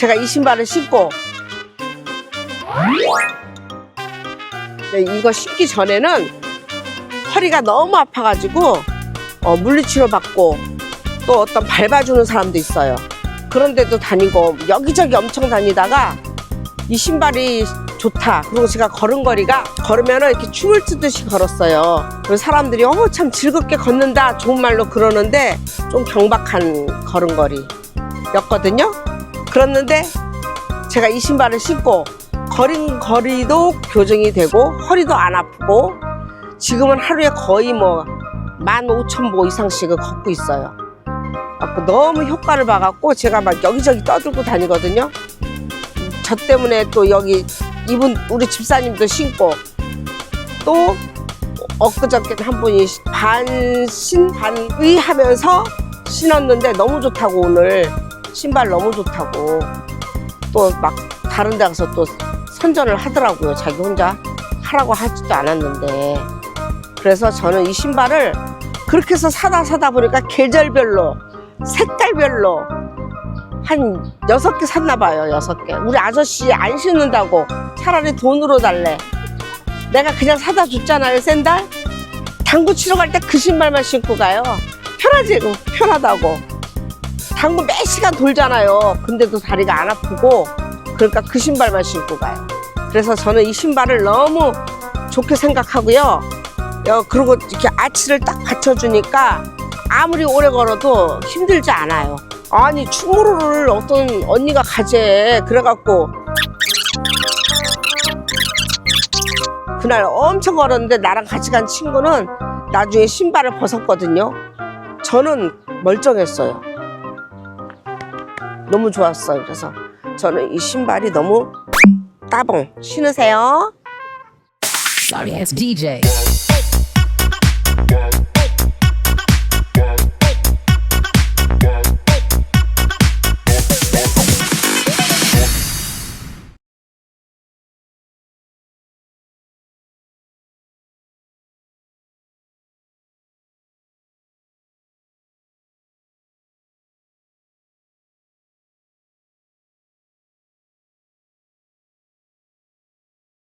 제가 이 신발을 신고 네, 이거 신기 전에는 허리가 너무 아파가지고 어, 물리치료 받고 또 어떤 밟아주는 사람도 있어요. 그런데도 다니고 여기저기 엄청 다니다가 이 신발이 좋다. 그리고 제가 걸음걸이가 걸으면 이렇게 춤을 추듯이 걸었어요. 그래서 사람들이 어머 참 즐겁게 걷는다 좋은 말로 그러는데 좀 경박한 걸음걸이였거든요. 그랬는데 제가 이 신발을 신고 걸음걸이도 교정이 되고 허리도 안 아프고 지금은 하루에 거의 뭐 15,000보 이상씩을 걷고 있어요. 너무 효과를 봐갖고 제가 막 여기저기 떠들고 다니거든요. 저 때문에 또 여기 이분 우리 집사님도 신고 또 엊그저께 한 분이 반신 반의 하면서 신었는데 너무 좋다고 오늘 신발 너무 좋다고. 또 막 다른 데 가서 또 선전을 하더라고요. 자기 혼자 하라고 하지도 않았는데. 그래서 저는 이 신발을 그렇게 해서 사다 사다 보니까 계절별로 색깔별로 한 여섯 개 샀나 봐요 여섯 개. 우리 아저씨 안 신는다고 차라리 돈으로 달래. 내가 그냥 사다 줬잖아요 샌달 당구 치러 갈 때 그 신발만 신고 가요. 편하지 그 편하다고 당구 몇 시간 돌잖아요. 근데도 다리가 안 아프고 그러니까 그 신발만 신고 가요. 그래서 저는 이 신발을 너무 좋게 생각하고요. 여, 그리고 이렇게 아치를 딱 받쳐주니까 아무리 오래 걸어도 힘들지 않아요. 아니 충무로를 어떤 언니가 가재. 그래갖고 그날 엄청 걸었는데 나랑 같이 간 친구는 나중에 신발을 벗었거든요. 저는 멀쩡했어요. 너무 좋았어요. 그래서 저는 이 신발이 너무 따봉 신으세요. Sorry ass DJ.